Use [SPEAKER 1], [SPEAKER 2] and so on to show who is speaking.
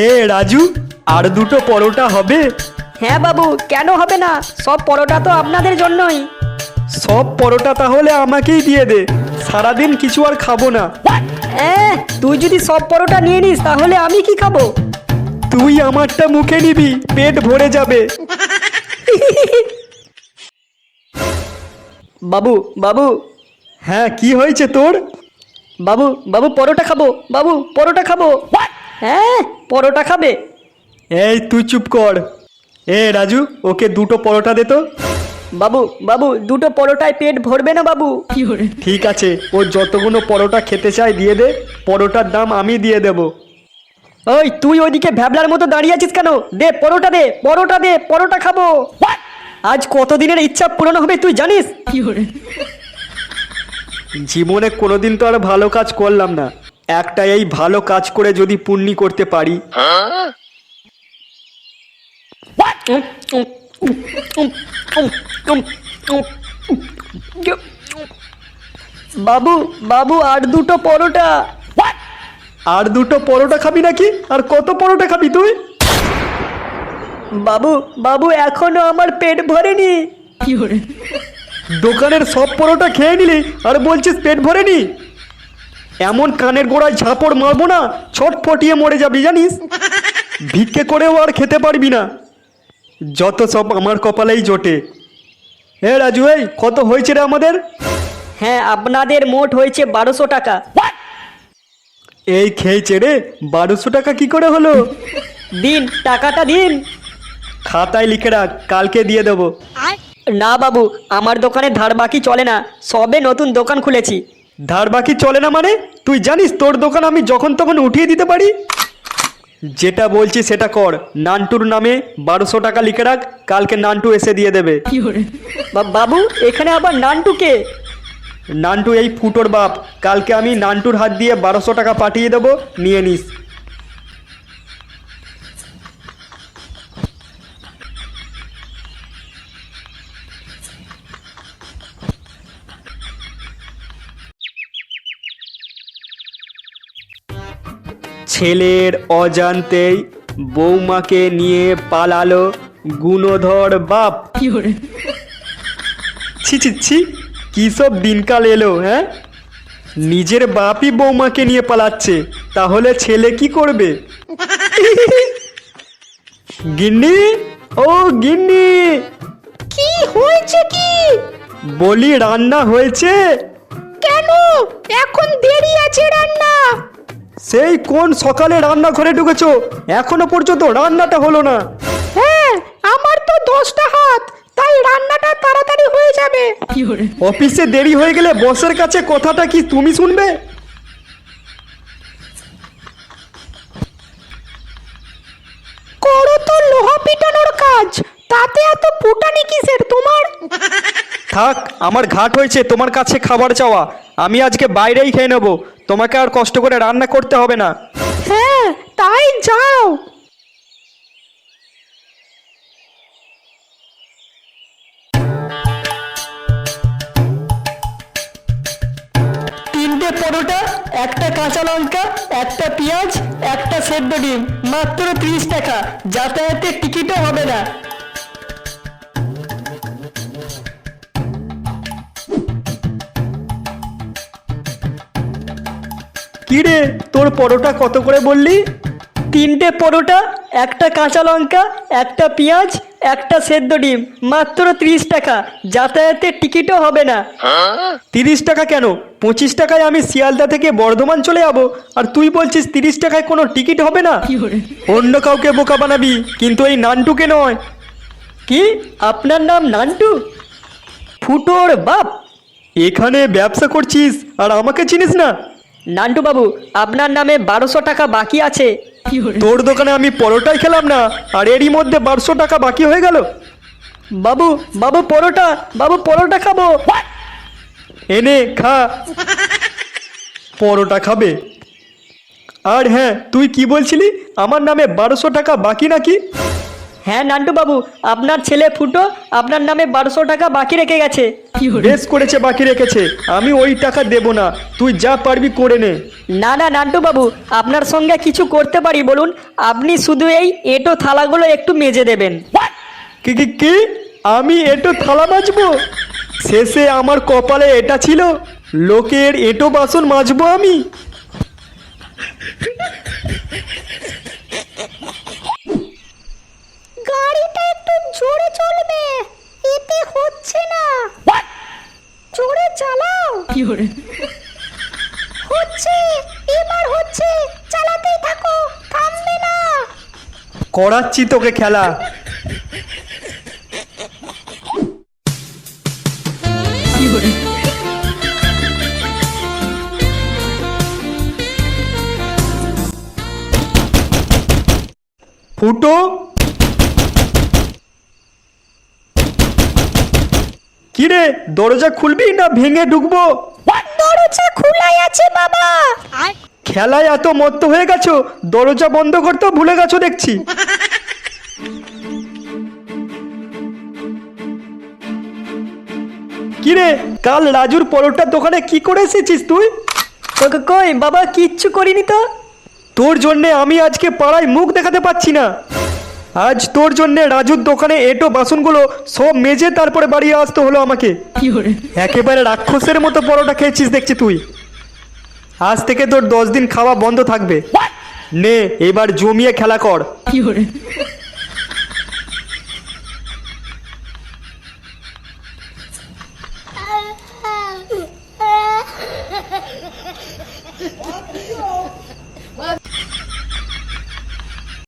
[SPEAKER 1] এ রাজু আর দুটো পরোটা হবে?
[SPEAKER 2] হ্যাঁ বাবু কেন হবে না? সব পরোটা তো আপনাদের জন্যই।
[SPEAKER 1] সব পরোটা তাহলে আমাকেই দিয়ে দে। সারাদিন কিছু আর খাব না।
[SPEAKER 2] হ্যাঁ তুই যদি সব পরোটা নিয়ে নিস তাহলে আমি কি খাব?
[SPEAKER 1] তুই আমারটা মুখে নিবি পেট ভরে যাবে।
[SPEAKER 2] বাবু বাবু।
[SPEAKER 1] হ্যাঁ কি হয়েছে তোর?
[SPEAKER 2] বাবু বাবু পরোটা খাব। বাবু পরোটা খাব। হ্যাঁ পরোটা খাবে।
[SPEAKER 1] এই তুই চুপ কর। এ রাজু ওকে দুটো পরোটা দে তো।
[SPEAKER 2] বাবু বাবু দুটো পরোটায় পেট ভরবে না বাবু।
[SPEAKER 1] ঠিক আছে ও যতগুলো পরোটা খেতে চায় দিয়ে দে পরোটার দাম আমি দিয়ে দেব।
[SPEAKER 2] ওই তুই ওইদিকে ভ্যাবলার মতো দাঁড়িয়ে আছিস কেন? দে পরোটা দে পরোটা দে পরোটা খাব। আজ কতদিনের ইচ্ছা পূরণ হবে তুই জানিস?
[SPEAKER 1] জীবনে কোনোদিন তো আর ভালো কাজ করলাম না। একটা এই ভালো কাজ করে যদি পুণ্যি করতে পারি।
[SPEAKER 2] বাবু বাবু আর দুটো পরোটা।
[SPEAKER 1] আর দুটো পরোটা খাবি নাকি? আর কত পরোটা খাবি তুই?
[SPEAKER 2] বাবু বাবু এখনও আমার পেট ভরেনি।
[SPEAKER 1] দোকানের সব পরোটা খেয়ে নিলি আর বলছিস পেট ভরেনি? এমন কানের গোড়ায় ঝাঁপড় মারবো না ছট ফটিয়ে মরে যাবি জানিস? ভিক্ষে করেও আর খেতে পারবি না। যত সব আমার কপালেই জোটে। এ রাজু এই কত হয়েছে রে আমাদের?
[SPEAKER 2] হ্যাঁ আপনাদের মোট হয়েছে বারোশো টাকা।
[SPEAKER 1] এই খেয়েছে রে বারোশো টাকা কি করে হলো?
[SPEAKER 2] দিন টাকাটা দিন।
[SPEAKER 1] খাতায় লিখে রাখ কালকে দিয়ে দেবো।
[SPEAKER 2] না বাবু আমার দোকানে ধার বাকি চলে না সবে নতুন দোকান খুলেছি।
[SPEAKER 1] ধার বাকি চলে না মানে? তুই জানিস তোর দোকান আমি যখন তখন উঠিয়ে দিতে পারি? যেটা বলছি সেটা কর। নান্টুর নামে বারোশো টাকা লিখে রাখ কালকে নানটু এসে দিয়ে দেবে।
[SPEAKER 2] বা- বাবু এখানে আবার নানটুকে
[SPEAKER 1] নানটু এই ফুটোর বাপ। কালকে আমি নান্টুর হাত দিয়ে বারোশো টাকা পাঠিয়ে দেবো নিয়ে নিস। ছেলের অজান্তেই বৌমাকে নিয়ে পালালো গুণধর বাপ। ছি ছি ছি কী সব দিনকাল এলো হ্যাঁ? নিজের বাপই বৌমাকে নিয়ে পালাচ্ছে তাহলে ছেলে কি করবে? গিন্নি ও গিন্নি।
[SPEAKER 2] কি হয়েছে কি?
[SPEAKER 1] বলি রান্না হয়েছে?
[SPEAKER 2] কেন? এখন দেরি আছে রান্না।
[SPEAKER 1] সেই কোন সকালে রান্না ঘরে ঢুকেছো? এখনও পর্যন্ত রান্নাটা হলো না।
[SPEAKER 2] হ্যাঁ আমার তো দশটা হাত তাই রান্নাটা তাড়াতাড়ি হয়ে যাবে।
[SPEAKER 1] অফিসে দেরি হয়ে গেলে বসের কাছে কথাটা কি তুমি শুনবে?
[SPEAKER 2] করো তো লোহা পিটানোর কাজ তাতে এত পুটানি কিসের? তোমার
[SPEAKER 1] থাক আমার ঘাট হয়েছে তোমার কাছে খাবার চাওয়া। আমি আজকে বাইরেই খেয়ে নেব। তোমাকে আর কষ্ট করে রান্না করতে হবে না।
[SPEAKER 2] হ্যাঁ তাই যাও। তিনটে পরোটা একটা কাঁচা লঙ্কা একটা পেঁয়াজ একটা সেদ্ধ ডিম মাত্র ত্রিশ টাকা। যাতায়াতের টিকিটও হবে না।
[SPEAKER 1] কি রে? তোর পরোটা কত করে বললি?
[SPEAKER 2] তিনটে পরোটা একটা কাঁচা লঙ্কা একটা পেঁয়াজ একটা সেদ্ধ ডিম মাত্র ত্রিশ টাকা। যাতায়াতের টিকিটও হবে না।
[SPEAKER 1] তিরিশ টাকা কেন? পঁচিশ টাকায় আমি শিয়ালদা থেকে বর্ধমান চলে যাব আর তুই বলছিস তিরিশ টাকায় কোনো টিকিট হবে না? অন্য কাউকে বোকা বানাবি কিন্তু এই নানটুকে নয়।
[SPEAKER 2] কি? আপনার নাম নান্টু? ফুটোর বাপ?
[SPEAKER 1] এখানে ব্যবসা করছিস আর আমাকে চিনিস না?
[SPEAKER 2] নান্টু বাবু আপনার নামে বারোশো টাকা বাকি আছে।
[SPEAKER 1] তোর দোকানে আমি পরোটাই খেলাম না আর এরই মধ্যে বারোশো টাকা বাকি হয়ে গেল।
[SPEAKER 2] বাবু বাবু পরোটা বাবু পরোটা খাব।
[SPEAKER 1] এনে খা। পরোটা খাবে। আর হ্যাঁ তুই কি বলছিলি? আমার নামে বারোশো টাকা বাকি নাকি?
[SPEAKER 2] হ্যাঁ নান্টু বাবু আপনার ছেলে ফুটো আপনার নামে বারোশো টাকা বাকি রেখে গেছে।
[SPEAKER 1] বেশ করেছে বাকি রেখেছে। আমি ওই টাকা দেব না। তুই যা পারবি করে নে।
[SPEAKER 2] না না নান্টু বাবু আপনার সঙ্গে কিছু করতে পারি বলুন। আপনি শুধু এই এঁটো থালাগুলো একটু মেজে দেবেন।
[SPEAKER 1] কি কি কি? আমি এটো থালা মাজবো? শেষে আমার কপালে এটা ছিল লোকের এটো বাসন মাজবো আমি
[SPEAKER 3] গাড়িটা একটু জোরে চলবে এতে হচ্ছে না জোরে চালাও হচ্ছে এবার হচ্ছে চালাতেই থাকো থামবে না।
[SPEAKER 1] করাচ্ছি তোকে খেলা। ফুটো? কিরে দরজা খুলবি না ভেঙে ঢুকবো?
[SPEAKER 3] দরজা খোলাই আছে বাবা।
[SPEAKER 1] খেলায় এত মত্ত হয়ে গেছো দরজা বন্ধ করতেও ভুলে গেছো দেখছি। কিরে কাল রাজুর পরোটার দোকানে কি করে এসেছিস তুই?
[SPEAKER 2] কই বাবা কিচ্ছু করিনি তো।
[SPEAKER 1] তোর জন্যে আমি আজকে পাড়ায় মুখ দেখাতে পাচ্ছি না। আজ তোর জন্য রাজুর দোকানে এটো বাসনগুলো সব মেজে তারপরে বাড়ি আসতে হলো আমাকে। একেবারে রাক্ষসের মতো পরোটা খেয়েছিস দেখছি তুই। আজ থেকে তোর দশ দিন খাওয়া বন্ধ থাকবে। নে এবার জমিয়ে খেলা কর?